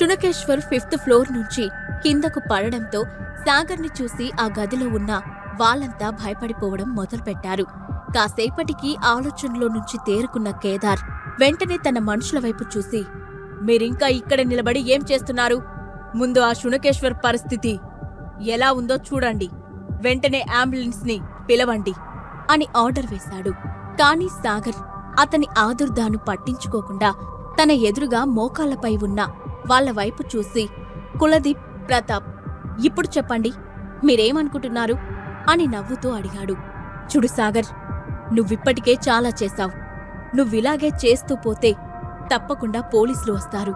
శునకేశ్వర్ fifth floor నుంచి కిందకు పడడంతో సాగర్ని చూసి ఆ గదిలో ఉన్న వాళ్ళంతా భయపడిపోవడం మొదలుపెట్టారు. కాసేపటికి ఆలోచనలో నుంచి తేరుకున్న కేదార్ వెంటనే తన మనుషుల వైపు చూసి మీరింకా ఇక్కడ నిలబడి ఏం చేస్తున్నారు? ముందు ఆ శునకేశ్వర్ పరిస్థితి ఎలా ఉందో చూడండి. వెంటనే అంబులెన్స్ని పిలవండి అని ఆర్డర్ వేశాడు. కానీ సాగర్ అతని ఆదుర్దాను పట్టించుకోకుండా తన ఎదురుగా మోకాళ్ళపై ఉన్న వాళ్ళ వైపు చూసి కులదీప్ ప్రతాప్ ఇప్పుడు చెప్పండి మీరేమనుకుంటున్నారు? అని నవ్వుతూ అడిగాడు. చూడు సాగర్ నువ్విప్పటికే చాలా చేశావు. నువ్విలాగే చేస్తూ పోతే తప్పకుండా పోలీసులు వస్తారు.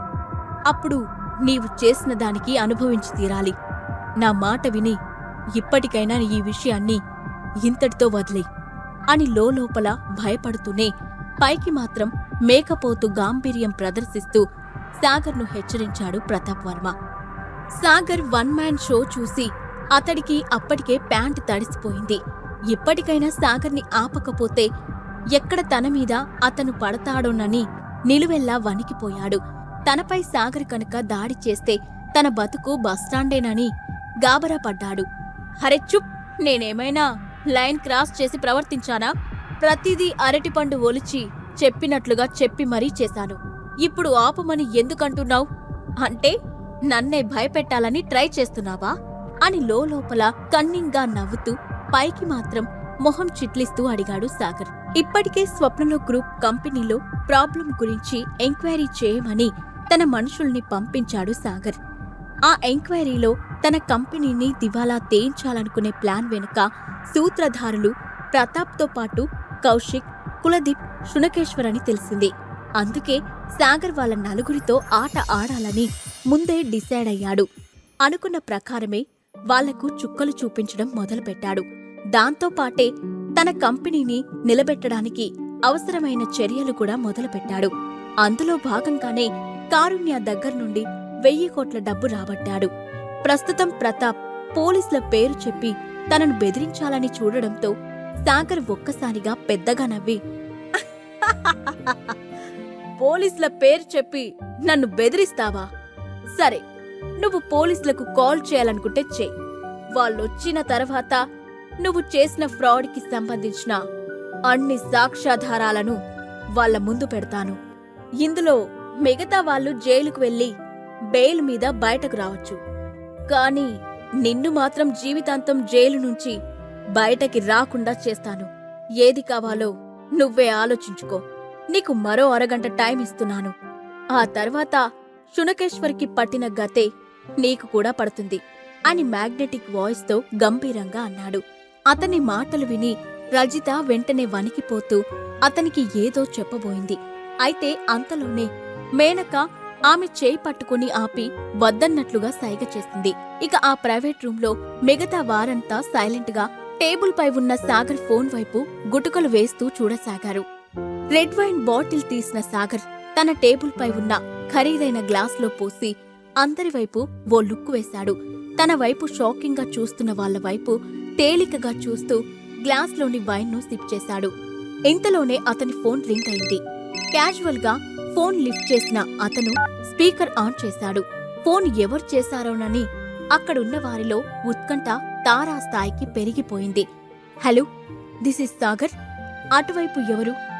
అప్పుడు నీవు చేసిన దానికి అనుభవించి తీరాలి. నా మాట విని ఇప్పటికైనా ఈ విషయాన్ని ఇంతటితో వదిలే అని లోపల భయపడుతూనే పైకి మాత్రం మేకపోతు గాంభీర్యం ప్రదర్శిస్తూ సాగర్ను హెచ్చరించాడు Pratap Varma. Sagar one man show చూసి అతడికి అప్పటికే ప్యాంట్ తడిసిపోయింది. ఇప్పటికైనా సాగర్ని ఆపకపోతే ఎక్కడ తన మీద అతను పడతాడోనని నిలువెల్లా వణికిపోయాడు. తనపై సాగర్ కనుక దాడి చేస్తే తన బతుకు బస్టాండేనని గాబరా పడ్డాడు. హరే చుప్ నేనేమైనా లైన్ క్రాస్ చేసి ప్రవర్తించానా? ప్రతిదీ అరటిపండు ఒలిచి చెప్పినట్లుగా చెప్పి మరీ చేశాను. ఇప్పుడు ఆపమని ఎందుకంటున్నావు? అంటే నన్నే భయపెట్టాలని ట్రై చేస్తున్నావా? అని లోపల కన్నింగ్గా నవ్వుతూ పైకి మాత్రం మొహం చిట్లిస్తూ అడిగాడు సాగర్. ఇప్పటికే స్వప్నలో గ్రూప్ కంపెనీలో ప్రాబ్లం గురించి ఎంక్వైరీ చేయమని తన మనుషుల్ని పంపించాడు సాగర్. ఆ ఎంక్వైరీలో తన కంపెనీని దివాలా తేయించాలనుకునే ప్లాన్ వెనుక సూత్రధారులు ప్రతాప్తో పాటు కౌశిక్ కులదీప్ శునకేశ్వర్ అని తెలిసింది. అందుకే సాగర్ వాళ్ళ నలుగురితో ఆట ఆడాలని ముందే డిసైడ్ అయ్యాడు. అనుకున్న ప్రకారమే వాళ్ళకు చుక్కలు చూపించడం మొదలుపెట్టాడు. దాంతోపాటే తన కంపెనీని నిలబెట్టడానికి అవసరమైన చర్యలు కూడా మొదలుపెట్టాడు. అందులో భాగంగానే కారుణ్య దగ్గర నుండి వెయ్యి కోట్ల డబ్బు రాబట్టాడు. ప్రస్తుతం ప్రతాప్ పోలీసుల పేరు చెప్పి తనను బెదిరించాలని చూడడంతో సాగర్ ఒక్కసారిగా పెద్దగా నవ్వి పోలీసుల పేరు చెప్పి నన్ను బెదిరిస్తావా? సరే నువ్వు పోలీసులకు కాల్ చేయాలనుకుంటే చెయ్యి వాళ్ళొచ్చిన తర్వాత నువ్వు చేసిన ఫ్రాడ్కి సంబంధించిన అన్ని సాక్ష్యాధారాలను వాళ్ళ ముందు పెడతాను. ఇందులో మిగతా వాళ్ళు జైలుకు వెళ్ళి బెయిల్ మీద బయటకు రావచ్చు. కానీ నిన్ను మాత్రం జీవితాంతం జైలు నుంచి బయటకి రాకుండా చేస్తాను. ఏది కావాలో నువ్వే ఆలోచించుకో. నీకు మరో అరగంట టైం ఇస్తున్నాను. ఆ తర్వాత శునకేశ్వర్కి పట్టిన గతే నీకు కూడా పడుతుంది అని మ్యాగ్నెటిక్ వాయిస్తో గంభీరంగా అన్నాడు. అతని మాటలు విని రజిత వెంటనే వణికిపోతూ అతనికి ఏదో చెప్పబోయింది. అయితే అంతలోనే మేనక ఆమె చేయి పట్టుకుని ఆపి వద్దన్నట్లుగా సైగ చేసింది ఇక ఆ ప్రైవేట్ రూంలో మిగతా వారంతా సైలెంట్గా టేబుల్ పై ఉన్న సాగర్ ఫోన్ వైపు గుటుకలు వేస్తూ చూడసాగారు. రెడ్ వైన్ బాటిల్ తీసిన సాగర్ తన టేబుల్పై ఉన్న ఖరీదైన గ్లాస్లో పోసి అందరి వైపు ఓ లుక్ వేశాడు. తన వైపు షాకింగ్గా చూస్తున్న వాళ్ళ వైపు తేలికగా చూస్తూ గ్లాస్లోని వైన్ను సిప్ చేశాడు. ఇంతలోనే అతని ఫోన్ రింగ్ అయింది. క్యాజువల్గా ఫోన్ లిఫ్ట్ చేసిన అతను స్పీకర్ ఆన్ చేశాడు. ఫోన్ ఎవరు చేశారోనని అక్కడున్న వారిలో ఉత్కంఠ తారా స్థాయికి పెరిగిపోయింది. Hello this is Sagar. అటువైపు ఎవరు?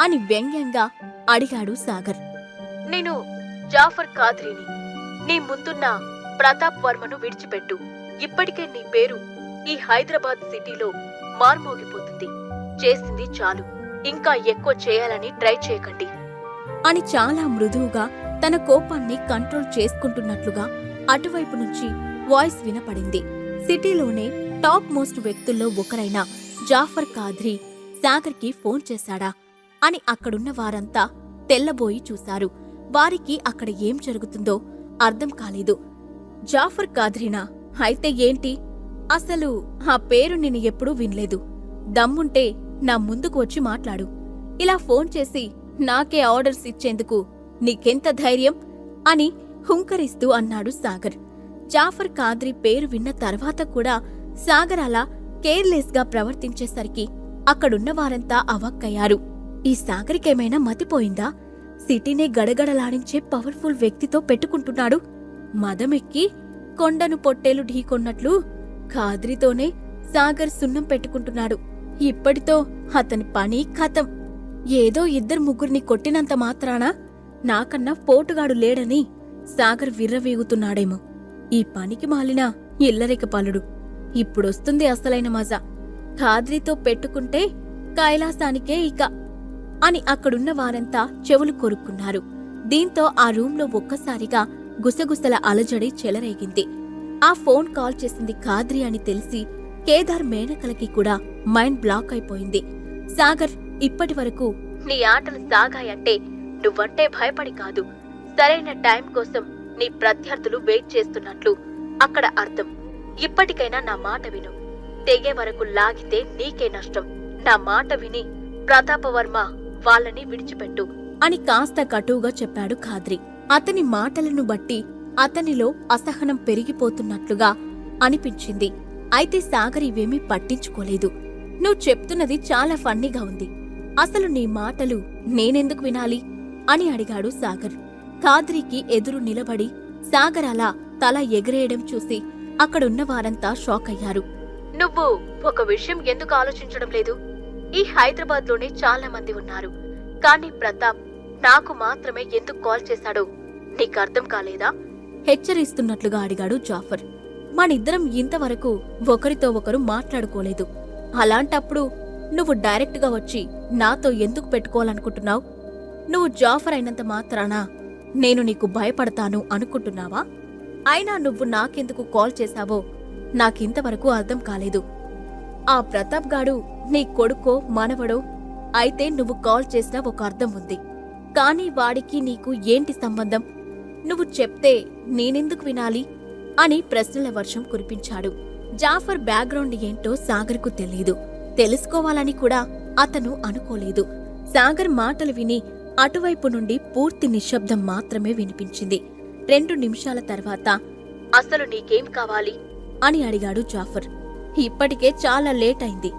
అని వ్యంగ్యంగా అడిగాడు సాగర్. నేను జాఫర్ కాద్రిని నీ ముందున్న ప్రతాప్ వర్మను విడిచిపెట్టు. ఇప్పటికే నీ పేరు ఈ హైదరాబాద్ సిటీలో మార్మోగిపోతుంది. చేసింది చాలు. ఇంకా ఎక్కువ చేయాలని ట్రై చేయకండి. అని చాలా మృదువుగా తన కోపాన్ని కంట్రోల్ చేసుకుంటున్నట్లుగా అటువైపు నుంచి వాయిస్ వినపడింది. సిటీలోనే టాప్ మోస్ట్ వ్యక్తుల్లో ఒకరైన జాఫర్ కాద్రి సాగర్కి ఫోన్ చేశాడా? అని అక్కడున్న వారంతా తెల్లబోయి చూశారు. వారికి అక్కడ ఏం జరుగుతుందో అర్థం కాలేదు. జాఫర్ కాద్రినా అయితే ఏంటి? అసలు ఆ పేరు నేను ఎప్పుడూ వినలేదు. దమ్ముంటే నా ముందుకు వచ్చి మాట్లాడు. ఇలా ఫోన్ చేసి నాకే ఆర్డర్స్ ఇచ్చేందుకు నీకెంత ధైర్యం? అని హుంకరిస్తూ అన్నాడు సాగర్. జాఫర్ కాద్రి పేరు విన్న తర్వాత కూడా సాగర్ అలా కేర్లెస్గా ప్రవర్తించేసరికి అక్కడున్న వారంతా అవక్కయ్యారు. ఈ సాగరికేమైనా మతిపోయిందా? సిటీనే గడగడలాడించే పవర్ఫుల్ వ్యక్తితో పెట్టుకుంటున్నాడు మదమెక్కి కొండను పొట్టేలు ఢీకొన్నట్లు ఖాద్రితోనే సాగర్ సున్నం పెట్టుకుంటున్నాడు. ఇప్పటితో అతని పని ఖతం ఏదో ఇద్దరు ముగ్గురిని కొట్టినంత మాత్రాన నాకన్నా పోటుగాడు లేడని సాగర్ విర్రవీగుతున్నాడేమో. ఈ పనికి మాలిన ఇల్లరికపాలుడు ఇప్పుడొస్తుంది అసలైన మజా. ఖాద్రితో పెట్టుకుంటే కైలాసానికే ఇక. అని అక్కడున్న వారంతా చెవులు కొరుక్కున్నారు. దీంతో ఆ రూంలో ఒక్కసారిగా గుసగుసల అలజడి చెలరేగింది. ఆ ఫోన్ కాల్ చేసింది ఖాద్రి అని తెలిసి కేదార్ మేనకలకి కూడా మైండ్ బ్లాక్ అయిపోయింది. సాగర్ ఇప్పటి వరకు నీ ఆటలు సాగాయంటే నువ్వంటే భయపడి కాదు. సరైన టైం కోసం నీ ప్రత్యర్థులు వెయిట్ చేస్తున్నట్లు అక్కడ అర్థం. ఇప్పటికైనా నా మాట విను. తెగే వరకు లాగితే నీకే నష్టం. నా మాట విని ప్రతాపవర్మ వాళ్ళని విడిచిపెట్టు అని కాస్త కటువుగా చెప్పాడు ఖాద్రి. అతని మాటలను బట్టి అతనిలో అసహనం పెరిగిపోతున్నట్లుగా అనిపించింది. అయితే సాగర్ ఇవేమీ పట్టించుకోలేదు. నువ్వు చెప్తున్నది చాలా ఫన్నీగా ఉంది. అసలు నీ మాటలు నేనెందుకు వినాలి? అని అడిగాడు సాగర్. ఖాద్రికి ఎదురు నిలబడి సాగర్ అలా తల ఎగరేయడం చూసి అక్కడున్న వారంతా షాక్ అయ్యారు నువ్వు ఒక విషయం ఎందుకు ఆలోచించడం లేదు? ఈ హైదరాబాద్లోనే చాలా మంది ఉన్నారు. కానీ ప్రతాప్ నాకు మాత్రమే ఎందుకు కాల్ చేశాడో నీకు అర్థం కాలేదా? హెచ్చరిస్తున్నట్లుగా అడిగాడు జాఫర్. మనిద్దరం ఇంతవరకు ఒకరితో ఒకరు మాట్లాడుకోలేదు. అలాంటప్పుడు నువ్వు డైరెక్ట్గా వచ్చి నాతో ఎందుకు పెట్టుకోవాలనుకుంటున్నావు? నువ్వు జాఫర్ అయినంత మాత్రాన నేను నీకు భయపడతాను అనుకుంటున్నావా? అయినా నువ్వు నాకెందుకు కాల్ చేశావో నాకింతవరకు అర్థం కాలేదు. ఆ ప్రతాప్ గాడు నీ కొడుకో మనవడో అయితే నువ్వు కాల్ చేసిన ఒక అర్థం ఉంది. కానీ వాడికి నీకు ఏంటి సంబంధం? నువ్వు చెప్తే నేనెందుకు వినాలి? అని ప్రశ్నల వర్షం కురిపించాడు. జాఫర్ బ్యాక్గ్రౌండ్ ఏంటో సాగర్కు తెలీదు. తెలుసుకోవాలని కూడా అతను అనుకోలేదు. సాగర్ మాటలు విని అటువైపు నుండి పూర్తి నిశ్శబ్దం మాత్రమే వినిపించింది. రెండు నిమిషాల తర్వాత అసలు నీకేం కావాలి? అని అడిగాడు జాఫర్. ఇప్పటికే చాలా లేట్ అయింది.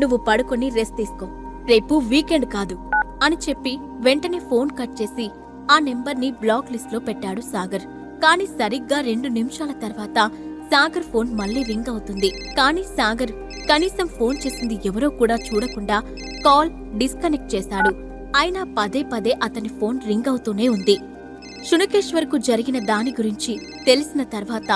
నువ్వు పడుకొని రెస్ట్ తీసుకో. రేపు వీకెండ్ కాదు అని చెప్పి వెంటనే ఫోన్ కట్ చేసి ఆ నెంబర్ని బ్లాక్ లిస్ట్లో పెట్టాడు సాగర్. కానీ సరిగ్గా రెండు నిమిషాల తర్వాత సాగర్ ఫోన్ మళ్ళీ రింగ్ అవుతుంది. కానీ సాగర్ కనీసం ఫోన్ చేసింది ఎవరో కూడా చూడకుండా కాల్ డిస్కనెక్ట్ చేశాడు. అయినా పదే పదే అతని ఫోన్ రింగ్ అవుతూనే ఉంది. శునకేశ్వర్కు జరిగిన దాని గురించి తెలిసిన తర్వాత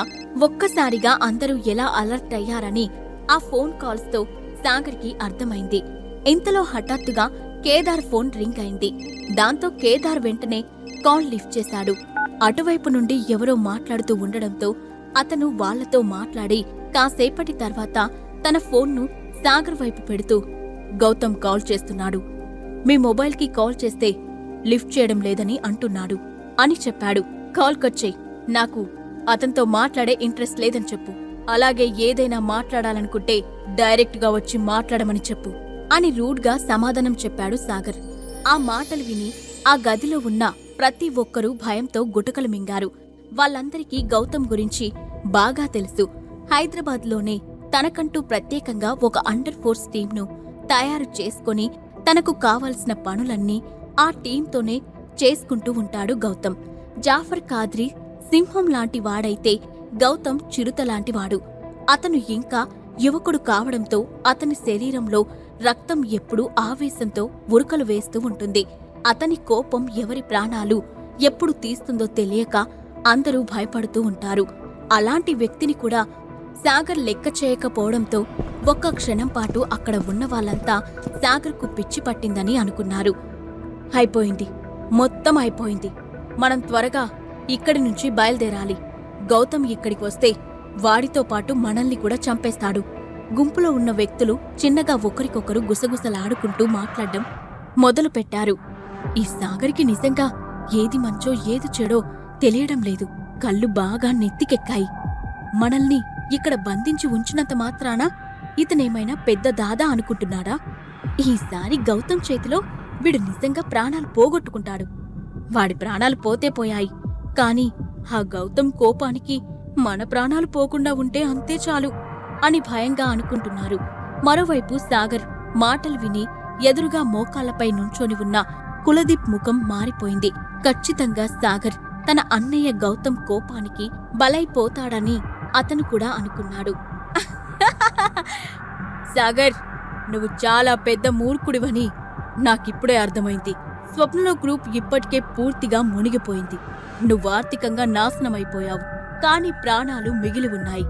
ఒక్కసారిగా అందరూ ఎలా అలర్ట్ అయ్యారని ఆ ఫోన్ కాల్స్తో సాగర్కి అర్థమైంది. ఇంతలో హఠాత్తుగా కేదార్ ఫోన్ రింగ్ అయింది. దాంతో కేదార్ వెంటనే కాల్ లిఫ్ట్ చేశాడు. అటువైపు నుండి ఎవరో మాట్లాడుతూ ఉండడంతో అతను వాళ్ళతో మాట్లాడి కాసేపటి తర్వాత తన ఫోన్ను సాగర్ వైపు పెడుతూ గౌతమ్ కాల్ చేస్తున్నాడు. మీ మొబైల్కి కాల్ చేస్తే లిఫ్ట్ చేయడం లేదని అంటున్నాడు అని చెప్పాడు. కాల్ కట్ నాకు అతనితో మాట్లాడే ఇంట్రెస్ట్ లేదని చెప్పు. అలాగే ఏదైనా మాట్లాడాలనుకుంటే డైరెక్ట్గా వచ్చి మాట్లాడమని చెప్పు అని రూడ్గా సమాధానం చెప్పాడు సాగర్. ఆ మాటలు విని ఆ గదిలో ఉన్న ప్రతి ఒక్కరూ భయంతో గుటకలు మింగారు. వాళ్ళందరికీ గౌతమ్ గురించి బాగా తెలుసు. హైదరాబాద్లోనే తనకంటూ ప్రత్యేకంగా ఒక అండర్ ఫోర్స్ టీంను తయారు చేసుకొని తనకు కావలసిన పనులన్నీ ఆ టీంతోనే చేసుకుంటూ ఉంటాడు గౌతమ్. జాఫర్ కాద్రి సింహం లాంటి వాడైతే గౌతమ్ చిరుత లాంటివాడు అతను ఇంకా యువకుడు కావడంతో అతని శరీరంలో రక్తం ఎప్పుడూ ఆవేశంతో ఉరుకలు వేస్తూ ఉంటుంది. అతని కోపం ఎవరి ప్రాణాలు ఎప్పుడు తీస్తుందో తెలియక అందరూ భయపడుతూ ఉంటారు. అలాంటి వ్యక్తిని కూడా సాగర్ లెక్క చేయకపోవడంతో ఒక్క క్షణం పాటు అక్కడ ఉన్న వాళ్ళంతా సాగర్కు పిచ్చి పట్టిందని అనుకున్నారు. అయిపోయింది. మొత్తం అయిపోయింది. మనం త్వరగా ఇక్కడి నుంచి బయలుదేరాలి. గౌతమ్ ఇక్కడికి వస్తే వాడితో పాటు మనల్ని కూడా చంపేస్తాడు. గుంపులో ఉన్న వ్యక్తులు చిన్నగా ఒకరికొకరు గుసగుసలాడుకుంటూ మాట్లాడడం మొదలుపెట్టారు. ఈ సాగర్కి నిజంగా ఏది మంచో ఏది చెడో తెలియడం లేదు. కళ్ళు బాగా నెత్తికెక్కాయి. మనల్ని ఇక్కడ బంధించి ఉంచినంత మాత్రాన ఇతనేమైనా పెద్ద దాదా అనుకుంటున్నాడా? ఈసారి గౌతమ్ చేతిలో వీడు నిజంగా ప్రాణాలు పోగొట్టుకుంటాడు. వాడి ప్రాణాలు పోతే పోయాయి. కాని ఆ గౌతమ్ కోపానికి మన ప్రాణాలు పోకుండా ఉంటే అంతే చాలు అని భయంగా అనుకుంటున్నారు. మరోవైపు సాగర్ మాటలు విని ఎదురుగా మోకాళ్ళపై నుంచొని ఉన్న కులదీప్ ముఖం మారిపోయింది. ఖచ్చితంగా సాగర్ తన అన్నయ్య గౌతమ్ కోపానికి బలైపోతాడని అతను కూడా అనుకున్నాడు. సాగర్ నువ్వు చాలా పెద్ద మూర్ఖుడివని నాకిప్పుడే అర్థమైంది. స్వప్నలో గ్రూప్ ఇప్పటికే పూర్తిగా మునిగిపోయింది. నువ్వు ఆర్థికంగా నాశనమైపోయావు. కాని ప్రాణాలు మిగిలి ఉన్నాయి.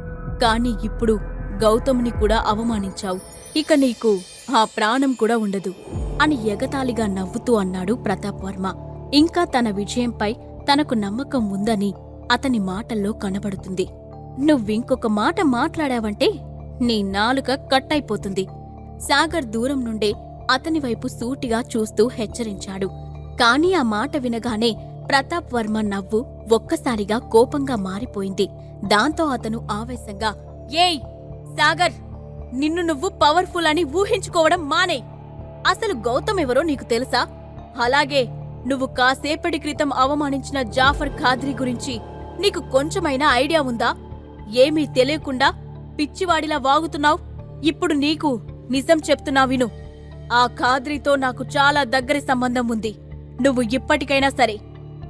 కాని ఇప్పుడు గౌతమ్ని కూడా అవమానించావు. ఇక నీకు ఆ ప్రాణం కూడా ఉండదు అని ఎగతాళిగా నవ్వుతూ అన్నాడు ప్రతాప్ వర్మ. ఇంకా తన విజయంపై తనకు నమ్మకం ఉందని అతని మాటల్లో కనబడుతుంది. నువ్వింకొక మాట మాట్లాడావంటే నీ నాలుక కట్టయిపోతుంది. సాగర్ దూరం నుండే అతని వైపు సూటిగా చూస్తూ హెచ్చరించాడు. కాని ఆ మాట వినగానే ప్రతాప్ వర్మ నవ్వు ఒక్కసారిగా కోపంగా మారిపోయింది. దాంతో అతను ఆవేశంగా ఏయ్ సాగర్ నిన్ను నువ్వు పవర్ఫుల్ అని ఊహించుకోవడం మానే. అసలు గౌతమ్ ఎవరో నీకు తెలుసా? అలాగే నువ్వు కాసేపటి క్రితం అవమానించిన జాఫర్ ఖాద్రీ గురించి నీకు కొంచెమైనా ఐడియా ఉందా? ఏమీ తెలియకుండా పిచ్చివాడిలా వాగుతున్నావు? ఇప్పుడు నీకు నిజం చెప్తున్నా విను. ఆ ఖాద్రీతో నాకు చాలా దగ్గరి సంబంధం ఉంది. నువ్వు ఇప్పటికైనా సరే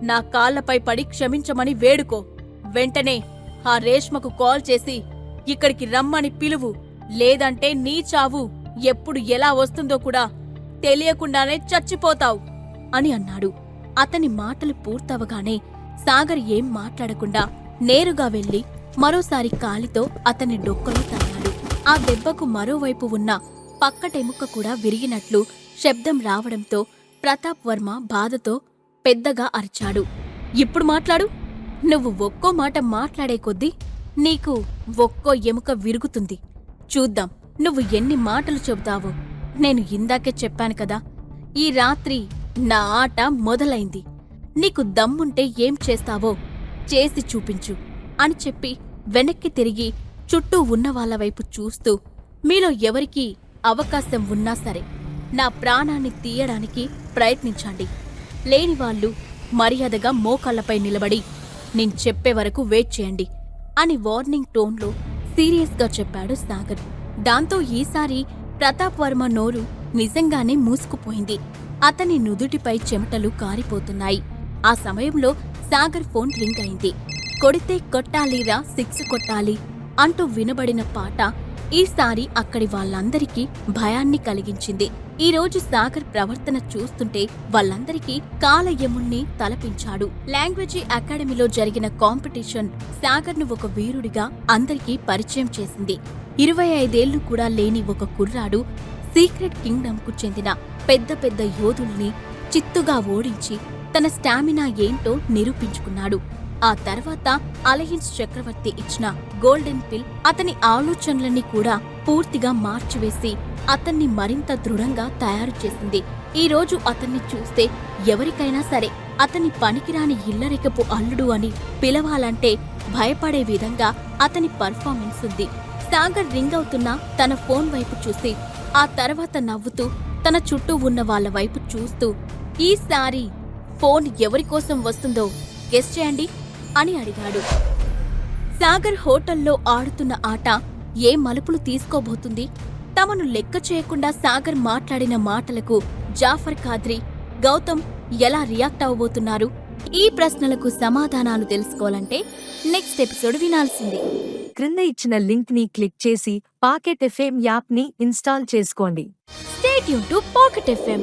నా కాళ్ళపై పడి క్షమించమని వేడుకో. వెంటనే ఆ రేష్మకు కాల్ చేసి ఇక్కడికి రమ్మని పిలువు. లేదంటే నీ చావు ఎప్పుడు ఎలా వస్తుందో కూడా తెలియకుండానే చచ్చిపోతావు. అని అన్నాడు. అతని మాటలు పూర్తవగానే సాగర్ ఏం మాట్లాడకుండా నేరుగా వెళ్ళి మరోసారి కాలితో అతని డొక్కలో తన్నాడు. ఆ దెబ్బకు మరోవైపు ఉన్న పక్కటెముక కూడా విరిగినట్లు శబ్దం రావడంతో ప్రతాప్ వర్మ బాధతో పెద్దగా అరిచాడు. ఇప్పుడు మాట్లాడు. నువ్వు ఒక్కో మాట మాట్లాడే కొద్దీ నీకు ఒక్కో ఎముక విరుగుతుంది. చూద్దాం నువ్వు ఎన్ని మాటలు చెబుతావో. నేను ఇందాకే చెప్పాను కదా ఈ రాత్రి నా ఆట మొదలైంది. నీకు దమ్ముంటే ఏం చేస్తావో చేసి చూపించు అని చెప్పి వెనక్కి తిరిగి చుట్టూ ఉన్న వాళ్ళ వైపు చూస్తూ మీలో ఎవరికి అవకాశం ఉన్నా సరే నా ప్రాణాన్ని తీయడానికి ప్రయత్నించండి. లేని వాళ్ళు మర్యాదగా మోకాళ్ళపై నిలబడి నేను చెప్పే వరకు వెయిట్ చేయండి అని వార్నింగ్ టోన్లో సీరియస్గా చెప్పాడు సాగర్. దాంతో ఈసారి ప్రతాప్ వర్మ నోరు నిజంగానే మూసుకుపోయింది. అతని నుదుటిపై చెమటలు కారిపోతున్నాయి. ఆ సమయంలో సాగర్ ఫోన్ రింగ్ అయింది. కొడితే కొట్టాలిరా సిక్స్ కొట్టాలి అంటూ వినబడిన పాట ఈసారి అక్కడి వాళ్ళందరికీ భయాన్ని కలిగించింది. ఈ రోజు సాగర్ ప్రవర్తన చూస్తుంటే వాళ్ళందరికీ కాలయముణ్ణి తలపించాడు. లాంగ్వేజీ అకాడమీలో జరిగిన కాంపిటీషన్ సాగర్ను ఒక వీరుడిగా అందరికీ పరిచయం చేసింది. ఇరవై ఐదేళ్ళు కూడా లేని ఒక కుర్రాడు సీక్రెట్ కింగ్డమ్కు చెందిన పెద్ద పెద్ద యోధుల్ని చిత్తుగా ఓడించి తన స్టామినా ఏంటో నిరూపించుకున్నాడు. ఆ తర్వాత అలయన్స్ చక్రవర్తి ఇచ్చిన గోల్డెన్ పిల్ అతని ఆలోచనలన్నీ కూడా పూర్తిగా మార్చివేసి అతన్ని మరింత దృఢంగా తయారు చేసింది. ఈ రోజు అతన్ని చూస్తే ఎవరికైనా సరే అతని పనికిరాని ఇల్లరికపు అల్లుడు అని పిలవాలంటే భయపడే విధంగా అతని పర్ఫార్మెన్స్ ఉంది. సాగర్ రింగ్ అవుతున్న తన ఫోన్ వైపు చూసి ఆ తర్వాత నవ్వుతూ తన చుట్టూ ఉన్న వాళ్ళ వైపు చూస్తూ ఈసారి ఫోన్ ఎవరి కోసం వస్తుందో గెస్ చేయండి అని అడిగాడు. సాగర్ హోటల్లో ఆడుతున్న ఆట ఏ మలుపులు తీసుకోబోతుంది? తమను లెక్క చేయకుండా సాగర్ మాట్లాడిన మాటలకు జాఫర్ ఖాద్రి గౌతమ్ ఎలా రియాక్ట్ అవబోతున్నారు ఈ ప్రశ్నలకు సమాధానాలు తెలుసుకోవాలంటే నెక్స్ట్ ఎపిసోడ్ వినాల్సిందే. క్రింద ఇచ్చిన లింక్ని క్లిక్ చేసి పాకెట్ ఎఫ్ఎం యాప్ని ఇన్స్టాల్ చేసుకోండి. స్టేట్ యూన్ టు పాకెట్ ఎఫ్ఎం